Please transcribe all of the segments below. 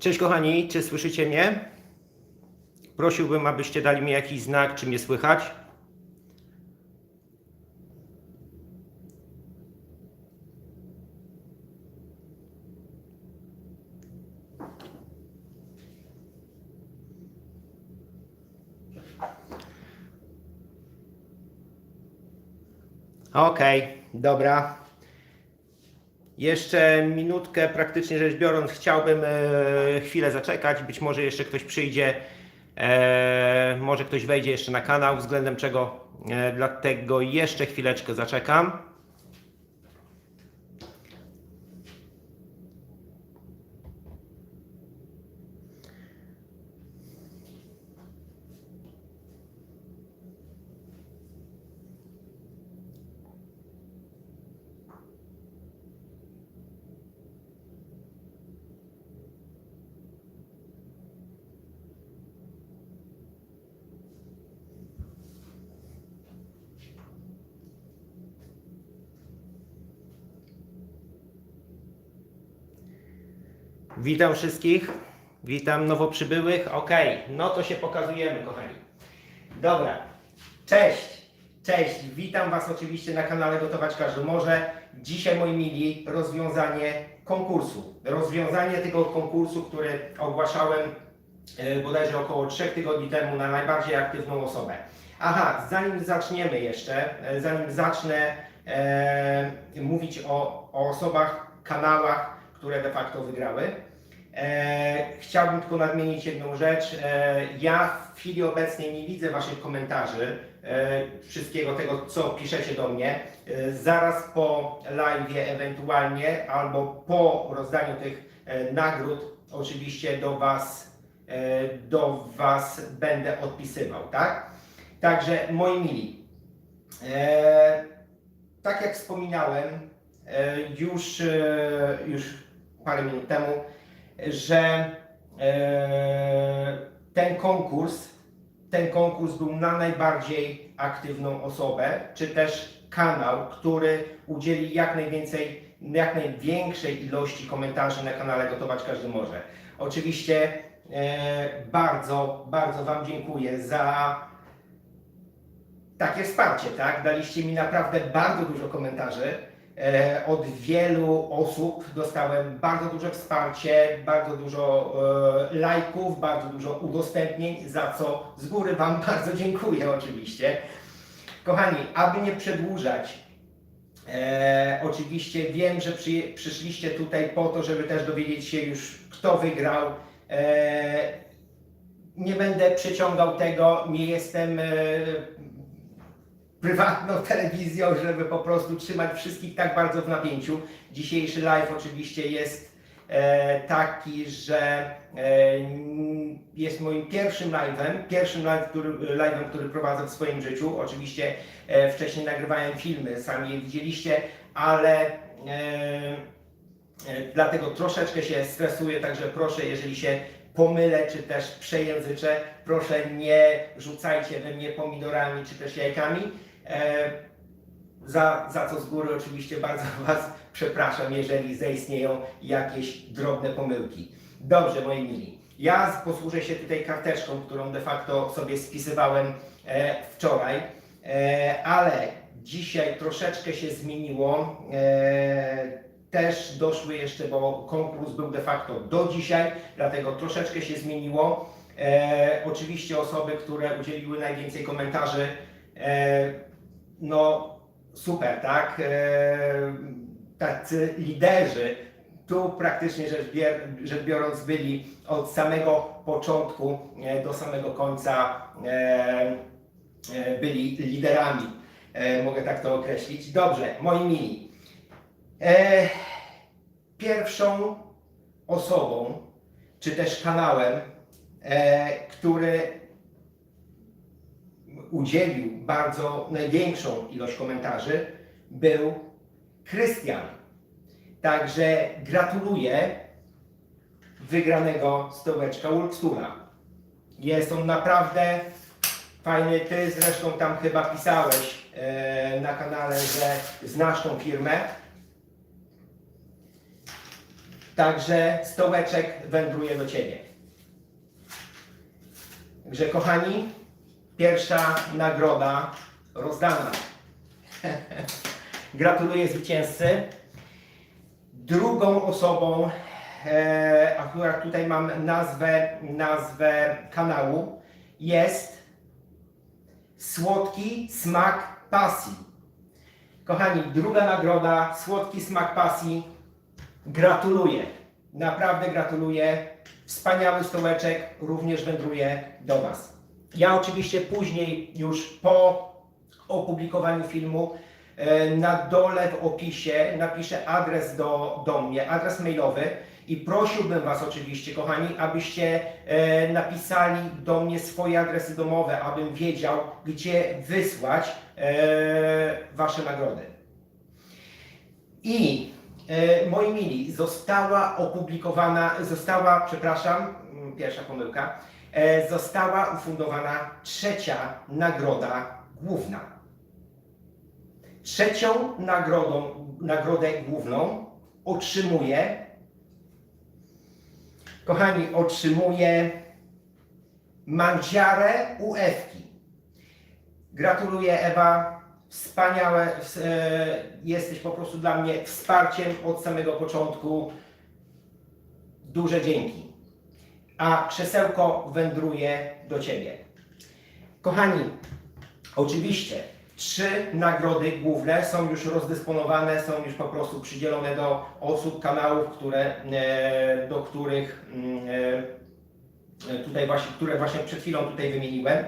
Cześć kochani, czy słyszycie mnie? Prosiłbym, abyście dali mi jakiś znak, czy mnie słychać. Okej, dobra. Jeszcze minutkę, praktycznie rzecz biorąc, chciałbym e, chwilę zaczekać. Być może jeszcze ktoś przyjdzie, e, może ktoś wejdzie jeszcze na kanał, względem czego e, dlatego jeszcze chwileczkę zaczekam. Witam wszystkich, witam nowo przybyłych. Ok, no to się pokazujemy, kochani. Dobra, cześć, cześć, witam Was oczywiście na kanale Gotować Każdy Może. Dzisiaj, moi mili, rozwiązanie konkursu. Rozwiązanie tego konkursu, który ogłaszałem e, bodajże około 3 tygodni temu na najbardziej aktywną osobę. Aha, zanim zaczniemy jeszcze, e, zanim zacznę e, mówić o, o osobach, kanałach, które de facto wygrały, chciałbym tylko nadmienić jedną rzecz. E, ja w chwili obecnej nie widzę Waszych komentarzy, e, wszystkiego tego, co piszecie do mnie. E, zaraz po live ewentualnie albo po rozdaniu tych e, nagród oczywiście do Was e, do Was będę odpisywał, tak? Także moi mili, e, tak jak wspominałem e, już, e, już parę minut temu, że e, ten konkurs, ten konkurs był na najbardziej aktywną osobę, czy też kanał, który udzieli jak najwięcej, jak największej ilości komentarzy na kanale Gotować Każdy Może. Oczywiście e, bardzo, bardzo Wam dziękuję za takie wsparcie, tak? Daliście mi naprawdę bardzo dużo komentarzy. E, od wielu osób dostałem bardzo duże wsparcie, bardzo dużo e, lajków, bardzo dużo udostępnień, za co z góry Wam bardzo dziękuję oczywiście. Kochani, aby nie przedłużać, e, oczywiście wiem, że przy, przyszliście tutaj po to, żeby też dowiedzieć się już, kto wygrał. Nie będę przeciągał tego, nie jestem prywatną telewizją, żeby po prostu trzymać wszystkich tak bardzo w napięciu. Dzisiejszy live oczywiście jest e, taki, że e, jest moim pierwszym live'em, pierwszym live, który, live'em, który prowadzę w swoim życiu. Oczywiście e, wcześniej nagrywałem filmy, sami je widzieliście, ale dlatego troszeczkę się stresuję, także proszę, jeżeli się pomylę, czy też przejęzyczę, proszę nie rzucajcie we mnie pomidorami, czy też jajkami. E, za, za co z góry oczywiście bardzo Was przepraszam, jeżeli zaistnieją jakieś drobne pomyłki. Dobrze, moi mili. Ja posłużę się tutaj karteczką, którą de facto sobie spisywałem e, wczoraj, e, ale dzisiaj troszeczkę się zmieniło. Też doszły jeszcze, bo konkurs był de facto do dzisiaj, dlatego troszeczkę się zmieniło. Oczywiście osoby, które udzieliły najwięcej komentarzy, no super, tak? E, tacy liderzy tu praktycznie rzecz, biorąc byli od samego początku do samego końca e, e, byli liderami. Mogę tak to określić. Dobrze, moi mili. Pierwszą osobą, czy też kanałem, który udzielił bardzo największą ilość komentarzy, był Krystian. Także gratuluję wygranego stołeczka Wolfstula. Jest on naprawdę fajny. Ty zresztą tam chyba pisałeś e, na kanale, że znasz tą firmę. Także stołeczek wędruje do Ciebie. Także kochani, pierwsza nagroda rozdana. Gratuluję zwycięzcy. Drugą osobą, e, akurat tutaj mam nazwę, nazwę kanału, jest Słodki Smak Pasji. Kochani, druga nagroda, Słodki Smak Pasji. Gratuluję. Naprawdę gratuluję. Wspaniały stołeczek również wędruje do Was. Ja oczywiście później, już po opublikowaniu filmu, e, na dole w opisie napiszę adres do, do mnie, adres mailowy i prosiłbym Was oczywiście, kochani, abyście e, napisali do mnie swoje adresy domowe, abym wiedział, gdzie wysłać e, Wasze nagrody. I e, moi mili, została opublikowana, została, przepraszam, mm, pierwsza pomyłka, została ufundowana trzecia nagroda główna. Trzecią nagrodą, nagrodę główną otrzymuje, kochani, otrzymuje Mandziarę UEFki. Gratuluję Ewa, wspaniałe, ws- e, jesteś po prostu dla mnie wsparciem od samego początku. Duże dzięki. A krzesełko wędruje do Ciebie. Kochani, oczywiście trzy nagrody główne są już rozdysponowane, są już po prostu przydzielone do osób, kanałów, które, e, do których mm, e, tutaj właśnie, które właśnie przed chwilą tutaj wymieniłem.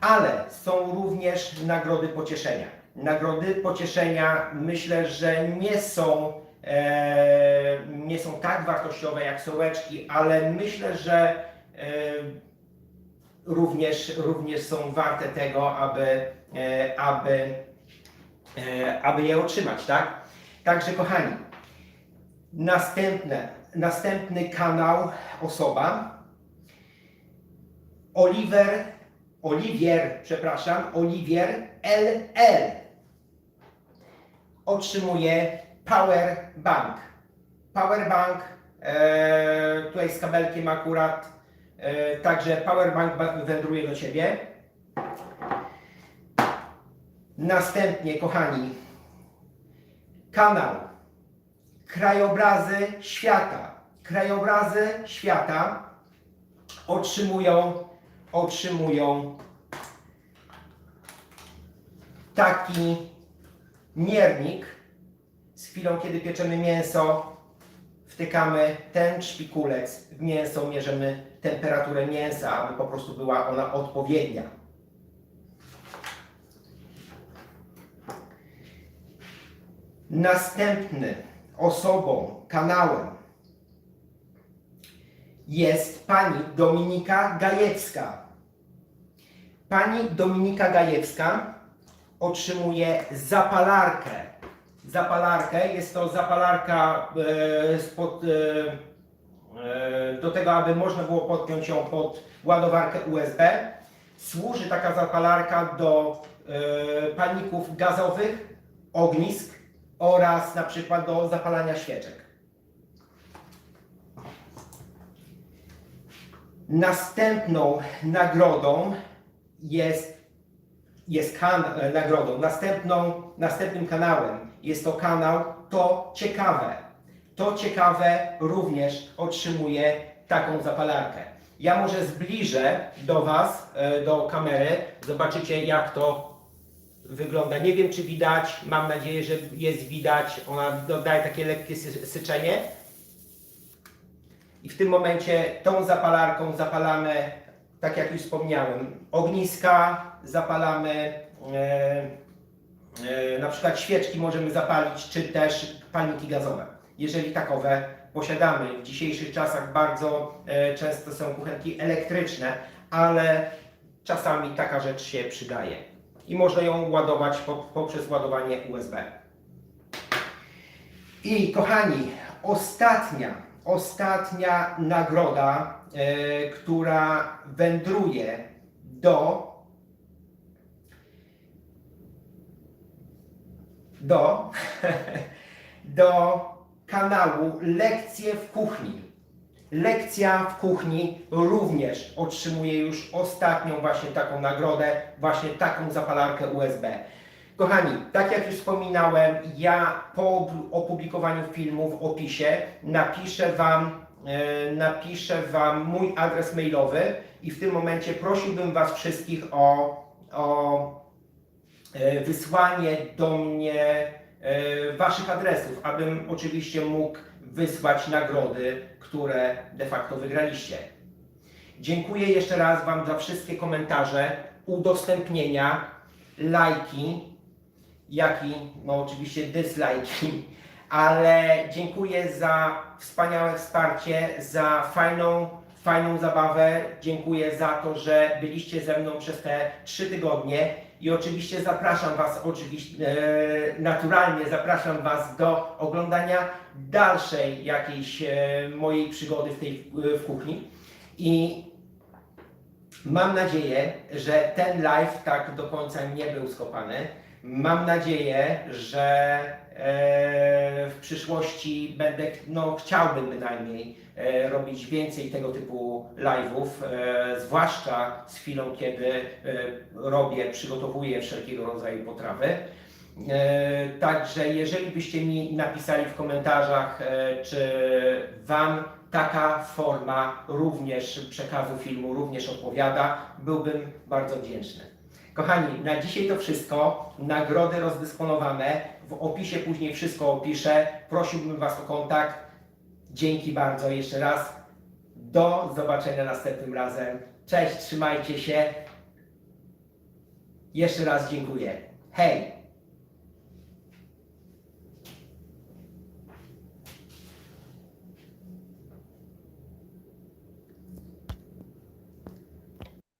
Ale są również nagrody pocieszenia. Nagrody pocieszenia myślę, że nie są, nie są tak wartościowe jak sołeczki, ale myślę, że e, również, również są warte tego, aby, e, aby, e, aby je otrzymać, tak? Także kochani, następne, następny kanał, osoba, Oliver, Oliwier, przepraszam, Oliwier LL otrzymuje Power Bank. Power Bank, e, tutaj z kabelkiem akurat, e, także Power Bank ba- wędruje do Ciebie. Następnie, kochani, kanał Krajobrazy Świata. Krajobrazy Świata otrzymują, otrzymują taki miernik. Z chwilą, kiedy pieczemy mięso, wtykamy ten szpikulec w mięso, mierzymy temperaturę mięsa, aby po prostu była ona odpowiednia. Następny osobą, kanałem jest pani Dominika Gajewska. Pani Dominika Gajewska otrzymuje zapalarkę. Zapalarkę jest to zapalarka e, spod, e, e, do tego, aby można było podpiąć ją pod ładowarkę USB. Służy taka zapalarka do e, paników gazowych, ognisk oraz na przykład do zapalania świeczek. Następną nagrodą jest, jest kan, e, nagrodą. Następną, następnym kanałem jest to kanał To Ciekawe. To Ciekawe również otrzymuje taką zapalarkę. Ja może zbliżę do Was, e, do kamery. Zobaczycie jak to wygląda. Nie wiem czy widać, mam nadzieję, że jest widać. Ona dodaje takie lekkie sy- syczenie. I w tym momencie tą zapalarką zapalamy, tak jak już wspomniałem, ogniska, zapalamy e, na przykład świeczki możemy zapalić, czy też palniki gazowe, jeżeli takowe posiadamy. W dzisiejszych czasach bardzo e, często są kuchenki elektryczne, ale czasami taka rzecz się przydaje. I można ją ładować po, poprzez ładowanie USB. I kochani, ostatnia, ostatnia nagroda, e, która wędruje do do do kanału Lekcje w kuchni. Lekcja w kuchni również otrzymuje już ostatnią właśnie taką nagrodę, właśnie taką zapalarkę USB. Kochani, tak jak już wspominałem, ja po opublikowaniu filmu w opisie napiszę Wam, e, napiszę Wam mój adres mailowy i w tym momencie prosiłbym Was wszystkich o, o wysłanie do mnie e, Waszych adresów, abym oczywiście mógł wysłać nagrody, które de facto wygraliście. Dziękuję jeszcze raz Wam za wszystkie komentarze, udostępnienia, lajki, jak i no oczywiście dislajki, ale dziękuję za wspaniałe wsparcie, za fajną, fajną zabawę. Dziękuję za to, że byliście ze mną przez te trzy tygodnie i oczywiście zapraszam Was, oczywiście e, naturalnie zapraszam Was do oglądania dalszej jakiejś e, mojej przygody w tej w kuchni i Mam nadzieję, że ten live tak do końca nie był skopany. Mam nadzieję, że e, w przyszłości będę, no chciałbym bynajmniej e, robić więcej tego typu live'ów, e, zwłaszcza z chwilą, kiedy e, robię, przygotowuję wszelkiego rodzaju potrawy. E, Także jeżeli byście mi napisali w komentarzach, e, czy Wam taka forma również przekazu filmu również odpowiada, byłbym bardzo wdzięczny. Kochani, na dzisiaj to wszystko. Nagrody rozdysponowane. W opisie później wszystko opiszę. Prosiłbym Was o kontakt. Dzięki bardzo jeszcze raz. Do zobaczenia następnym razem. Cześć, trzymajcie się. Jeszcze raz dziękuję. Hej!